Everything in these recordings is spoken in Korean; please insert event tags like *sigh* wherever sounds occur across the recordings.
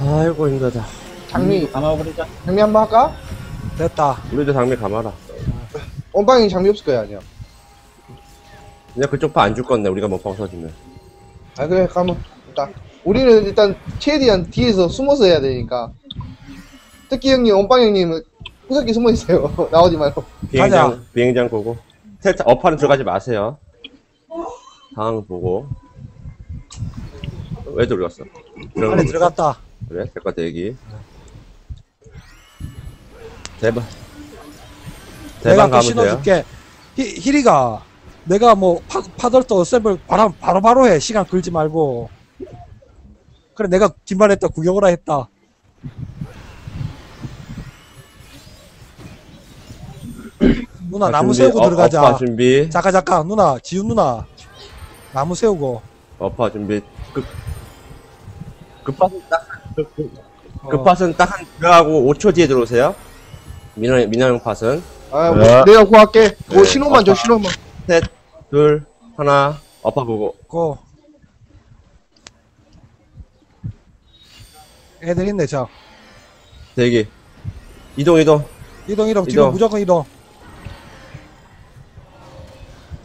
아이고 힘들다. 장미, 감아버리자. 장미 한번 할까? 됐다. 우리도 장미 감아라. 원빵이 장미 없을 거야, 아니야. 그냥 그쪽 파 안 줄 건데 우리가 못 벗어주면. 아, 그래, 가면. 일단. 우리는 일단 최대한 뒤에서 숨어서 해야 되니까. 특히 형님, 원빵 형님은 구석기 숨어 있어요. *laughs* 나오지 말고. 비행장 비행장 보고. 텔타 어파는 들어가지 마세요. 상황 보고. 왜 들어갔어? 안에 들어갔다. 그래 같아 여기. 대박. 내가 대박 그 가면 돼요. 신어줄게. 히, 히리가 내가 뭐 파, 파덜도 어셈블 바로 바로 바로 해. 시간 끌지 말고. 그래 내가 긴말했다 구경을 했다. *clears throat* 누나 나무 준비, 세우고 어, 들어가자. 어파 준비. 잠깐 잠깐 누나 지훈 누나 나무 세우고. 어파 준비. 급 급파선 딱 급, 급, 어. 급파선 딱한 들어가고 5초 뒤에 들어오세요. 민호 민호형 팟은 아, 뭐, 네. 내가 구할게. 뭐, 네. 신호만 줘, 신호만. 셋, 둘, 하나, 어파 보고. 고. 애들 있네 저. 대기. 이동 이동. 이동 이동 뒤로 이동. 무조건 이동.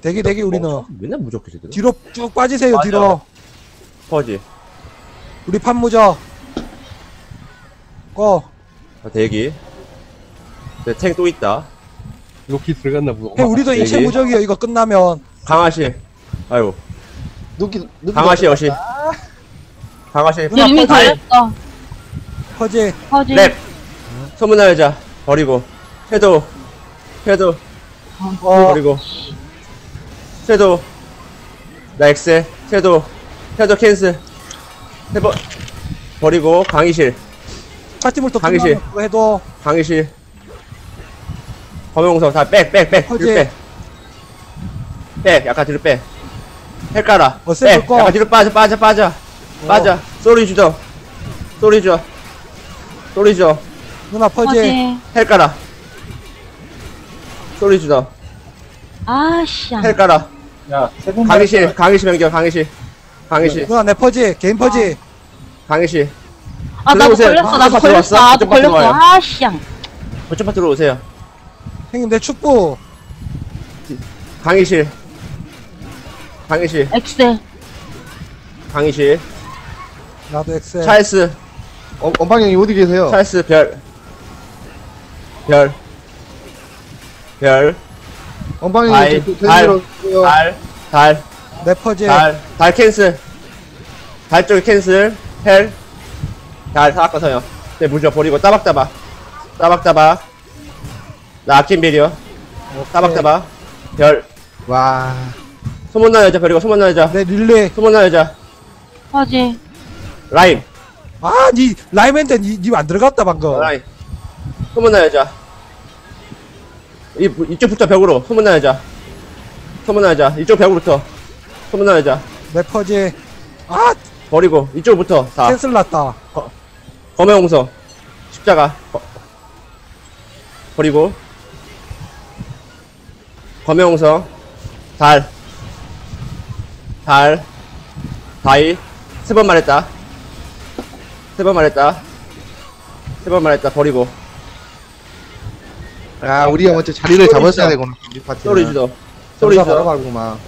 대기 대기 우리는 어, 맨날 무조건 쟤들. 뒤로 쭉 빠지세요 맞아. 뒤로. 퍼지. 우리 판무저. 고. 아, 대기. 네, 탱또 있다. 로키 들어갔나 보다. 해 우리도 대기. 인체 무적이요 이거 끝나면. 강아시. 아이고. 누기, 누기. 강아시 여시. 강아시. 누나 이미. 걸렸어. 퍼지. 퍼지. 랩. 소문나 여자. 버리고. 섀도우. 섀도우. 어. 버리고. 섀도우. 나 엑셀. 섀도우. 섀도우 캔슬. 해버. 버리고. 강의실. 파티물도 강의실. 그거 해도 강의실. 검용성 다 백, 백, 백. 허재. 뒤로. 백. 약간 뒤로 백. 헬 깔아. 어셈 백. 약간 뒤로 빠져, 빠져, 빠져. 빠져. 소리 주죠. 소리 줘. 소리 줘. 누나 퍼지. 퍼지. 헬 깔아. 소리 주죠. 아씨. 헬 깔아. 야, 세분 강의실, 강의실 변경, 강의실. 강의실, 누나 내 퍼지. 개인 퍼지. 강의실. 아, 나도 들어오세요. 걸렸어. 나도 아, 걸렸어. 들어왔어? 나도 걸렸어. 들어와요. 아씨. 저쪽 파트로 오세요. 형님 내 축구. 강의실. 강의실, 엑셀. 강의실. 나도 엑셀. 찰스, 어, 형님 어디 계세요? 찰스, 별. 별. 별. 아이, 형님, 저- 알, 저- 저- 달, 달, 내 퍼지. 달, 달 캔슬. 달 쪽에 캔슬. 헬. 달, 사악가서요. 네, 무죠. 버리고, 따박따박. 따박따박. 나 아낀 비리요. 따박따박. 별. 와. 소문난 여자 버리고, 소문난 여자. 내 릴레이. 소문난 여자. 퍼지. 라임. 아, 니 라이맨데 니니안 들어갔다 방금. 라임. 소문난 여자. 이, 이쪽부터 벽으로. 소문난 여자. 소문난 여자. 이쪽 벽으로부터. 소문난 여자. 내 퍼지. 아, 버리고, 이쪽부터. 다. 캔슬 났다. 검의 홍성 십자가 버, 버리고 검의 홍성 달, 달, 다이 세번 말했다 세 번 말했다 세 번 말했다 버리고 아, 우리가 먼저 자리를 잡았어야 되구나. 우리 파티. 소리 주도 소리 바로 주도 가구만.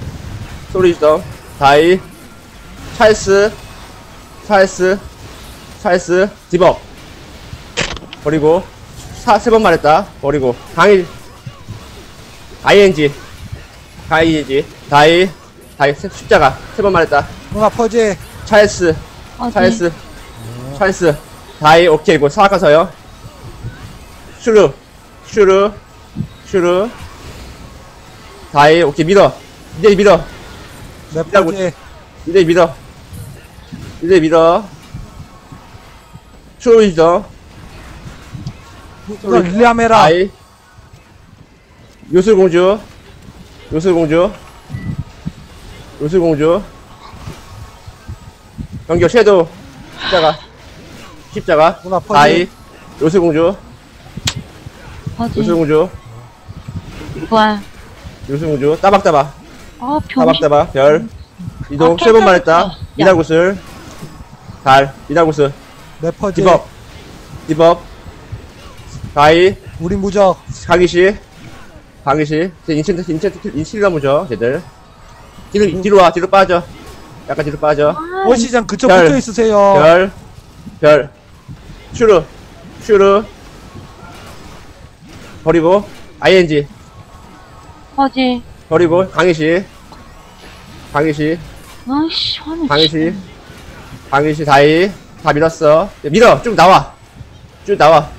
소리 주도 다이 찰스 찰스 찰스 디벅 버리고 세 번 말했다. 버리고 강일 ing ing 다이 다이 세- 십자가 세 번 말했다. 누나 퍼지. 찰스 퍼지. 찰스 찰스. 다이 오케이. 고 사악가서요. 슈르 슈르 슈르 다이 오케이. 믿어. 이제 믿어 내 미라고. 퍼지. 이제 믿어. 이제 믿어. 릴레이 한번 해라. 아이. 요술공주. 요술공주. 요술공주. 연결 섀도우. 십자가. 십자가. 누나 퍼지. 아이. 요술공주. 퍼지. 요술공주. 부활. 요술공주. 따박따박. 아, 병신. 따박따박. 별. 이동. 아, 세번 말했다. 야. 미나구슬. 달. 미나구슬. 래퍼제 디법. 디법. 다이. 우리 무적 강희씨. 강희씨. 제 인체, 인체, 인체가 무죠, 쟤들. 뒤로, 뒤로 와, 뒤로 빠져. 약간 뒤로 빠져. 아, 원시장 그쪽 별. 붙어 있으세요 별. 별. 슈르. 슈르. 버리고. ing. 퍼지. 버리고. 강희씨. 강희씨. 아이씨, 화면 강희씨. 강희씨 다이. 다 밀었어. 야, 밀어. 쭉 나와. 쭉 나와.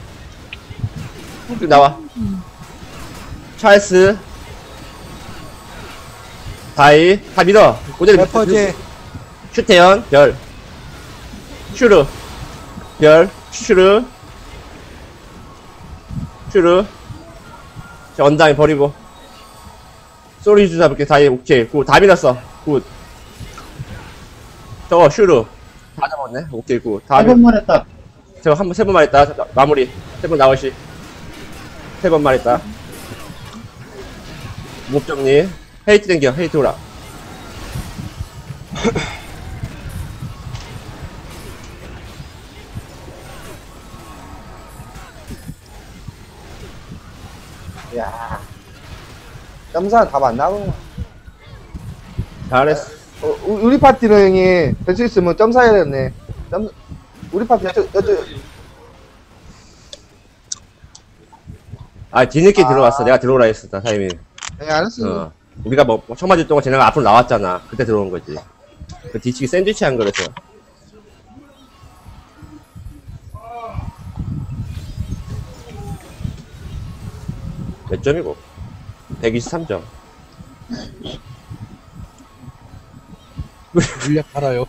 쭉 나와. 찰스. 다이. 다 밀어. 그대로 래퍼제 슈태현. 별. 슈르. 별. 슈르. 슈르. 자, 원장이 버리고. 소리 주자 볼게. 다이 오케이. 굿. 다 밀었어. 굿. 저거 슈르 다 잡았네. 오케이 굿다 밀... 한번 했다. 저거 한번 세 번 말했다. 자, 마무리. 세 번 나오시. 세 번 말했다. 목 정리. 헤이트 땡겨. 헤이트 오라. *laughs* 야. 점사 답안 나오구만. 잘했어 어, 우- 우리 파티는 형이 될 수 있으면 점사해야 되겠네. 점, 우리 파티 여쭤, 여쭤, 아 뒤늦게 아. 들어왔어 내가 들어오라 나 타이밍 예, 알았어. 어. 우리가 뭐 청바지 동안 쟤네가 앞으로 나왔잖아 그때 들어온 거지 그 뒤치기 샌드위치 한 거라서 몇 점이고 123점 물약 팔아요.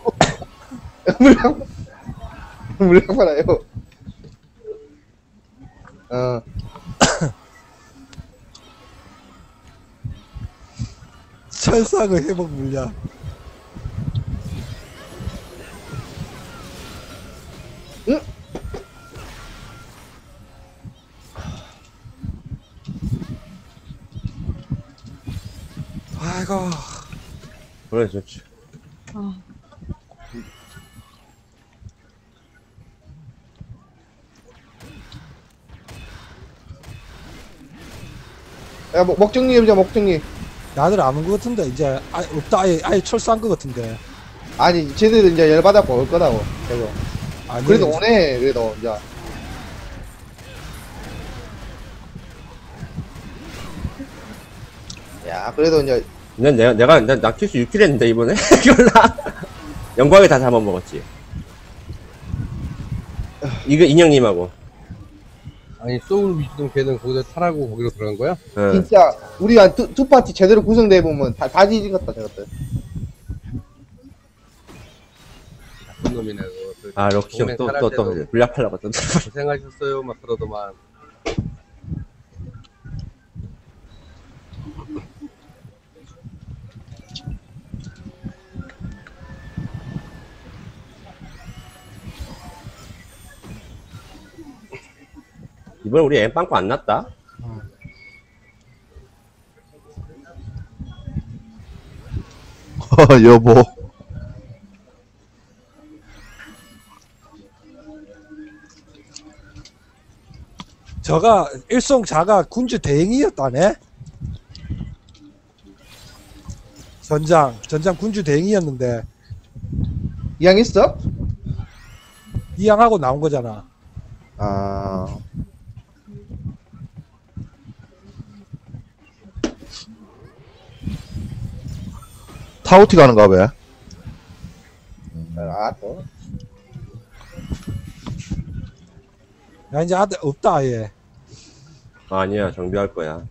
*laughs* 물량, 물량 팔아요. 어, 철상의 회복 물량 그래 좋지 어. 야, 목, 목정리 해보자, 목정리. 나들 아는 것 같은데 이제 아예 없다 아예 아예 철수한 것 같은데 아니, 쟤들 이제 열받아고 올 거다고, 계속. 아니 그래도 오네, 그래도, 이제. 야, 그래도 이제, 난 내가 내가 나, 나 킬수 6킬 했는데 이번에 *laughs* 이걸라 영광에 다 잡아먹었지 이거 인형님하고 아니 소울 위주동 걔는 거기서 타라고 거기로 들어간 거야? 어. 진짜, 우리 한 두, 두 파티 제대로 구성돼 보면 다, 다 뒤지겠다, 저것들. 나쁜 놈이네 그거. 아 럭키 동맹 형또또 탈할 또 때도 물약하려고 또 고생하셨어요 막 그러더만. 이번에 우리 엠 빵꾸 안 났다 어, *laughs* 여보. 저가 일송자가 군주 대행이었다네 전장 전장 군주 대행이었는데 이양했어? 이양하고 나온 거잖아 아. 타오티 가는가 봐. 알았어. 야 이제 아들 없다 아예 아니야 정비할 거야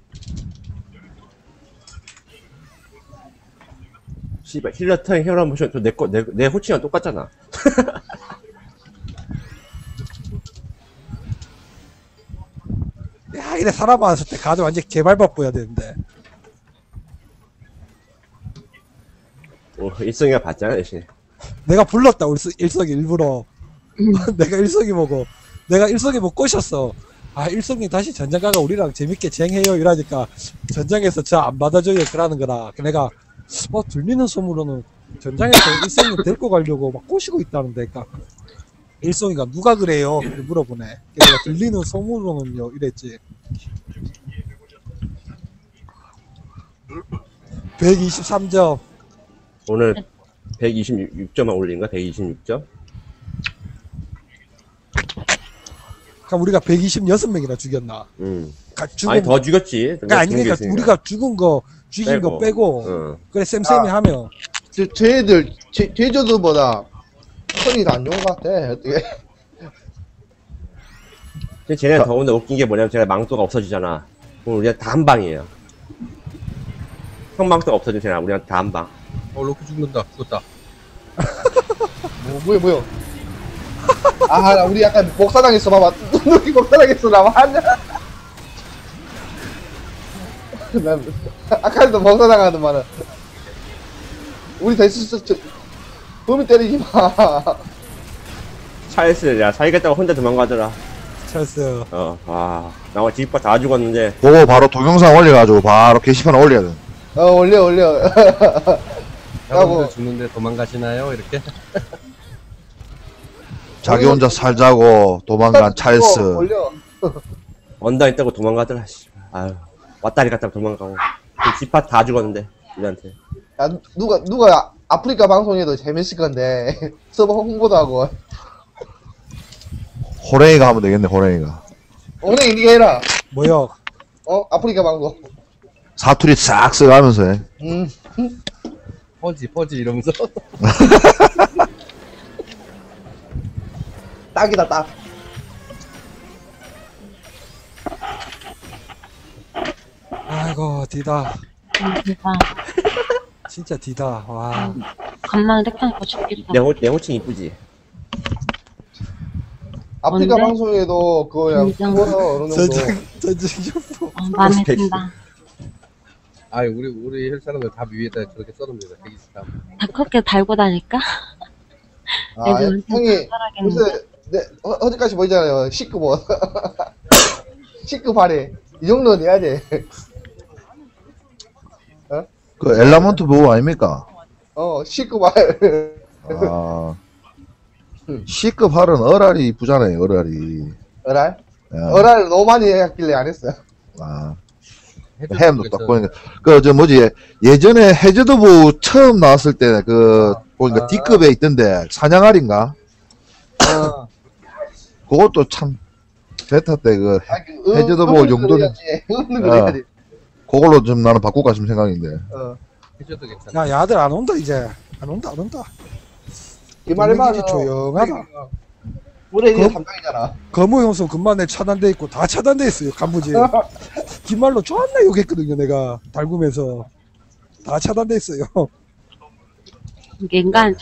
씨발 힐러턴 힐러 모션 저내거 내 내 호칭이랑 똑같잖아 *laughs* 야 이래 사람 많았을 때 가드 완전 개발밥 보여야 되는데 어, 일성이가 봤잖아 대신 내가 불렀다 우리 일석이 일부러 *laughs* 내가 일석이 보고 내가 일석이 보고 꼬셨어 아 일석이 다시 전장 가가 우리랑 재밌게 쟁해요 이러니까 전장에서 저 안 받아줘요 그러는 거라 내가 어 들리는 소문으로는 전장에서 일석이 데리고 가려고 막 꼬시고 있다는데 그니까 일송이가 누가 그래요? 이렇게 물어보네. 내가 들리는 소문으로는요, 이랬지. 123점. 오늘 126점만 올린가? 126점? 그러니까 우리가 126명이나 죽였나? 음. 가- 죽은, 아니, 더 죽였지. 그러니까 아니, 그러니까 우리가 죽은 거, 죽인 거 빼고, 응. 그래, 쌤쌤이 아. 하면, 저, 쟤들, 제, 제주도보다 선이 더 안 좋은 것 같아. 어떻게. 근데 쟤네 더운데 웃긴 게 뭐냐면 쟤네 망토가 없어지잖아. 그럼 우리가 다 한 방이에요. 형망토가 없어지면 쟤네 우리한테 다 한 방. 어 로키 죽는다 죽었다 *laughs* 뭐, 뭐야, 뭐야. 아, 나 우리 약간 목사당했어, 봐봐. 우리 목사당했어, 나 완전. *laughs* 난, 아까도 목사당하더만은. 우리 됐어, 저, 범이 때리지 마. 찰스, 야, 살겠다고 혼자 도망가더라. 찰스. 어, 와. 나와 집과 다 죽었는데, 그거 바로 동영상 올려가지고 바로 게시판에 올려야 돼. 어, 올려, 올려. *laughs* 여러분들 죽는데 도망가시나요 이렇게 *laughs* 자기 혼자 살자고 도망간 찰스. 언덕에 떠고 *laughs* 도망가더라, 씨. 아유. 왔다리 갔다 도망가고. 그 집파 다 죽었는데, 우리한테. 야, 누가, 누가 아프리카 방송에도 재밌을 건데. *laughs* 서버 홍보도 하고. 호랭이가 하면 되겠네, 호랭이가. 오늘 니가 해라. 뭐요? 어? 아프리카 방송. 사투리 싹 써가면서 해. 음. 퍼지 퍼지 이러면서 *laughs* 딱이다, 딱. 아이고, 디다. 음, 대박. *laughs* 진짜 디다. 와. 간만에 택하니까 죽겠다. 내, 호, 내 호칭 이쁘지? 아프리카 뭔데? 방송에도 그거야. 진짜. 그거서 어느 정도. 전쟁, 전쟁 흉포. 어, 마음에. 든다. 아이 우리 우리 헬 사람들 다 위에다 저렇게 써놓습니다 123다 그렇게 달고 다닐까? 아, 애들 형이 살아겠네. 요새 네, 어, 어디까지 보이잖아요. 19번. 19 발에. 이 정도는 내야지. 그 엘라몬트 보고 아닙니까? 어, 19 발. 아. C급 할은 어랄이 이쁘잖아요, 어랄이. 어랄? 야, 어랄 너무 많이 했길래 안 했어요. 아. 햄도 딱 보니까. 그, 저 뭐지, 예전에 해저드부 처음 나왔을 때, 그, 보니까 아. D급에 있던데, 사냥알인가? 어. 그것도 참, 베타 때 그, 아, 그, 어, 해저드 뭐 용도는- 해야지. 그걸로 좀 나는 바꿀까 싶은 생각인데. 어. 야, 야들 안 온다, 이제. 안 온다, 안 온다. 그 말만 분위기 조용하다. 우리 이제 그- 3강이잖아. 거무 형수 금만에 차단돼 있고 다 차단돼 있어요, 간부지. *laughs* 긴말로 존나 욕했거든요, 내가. 달구면서. 다 차단돼 있어요. 인간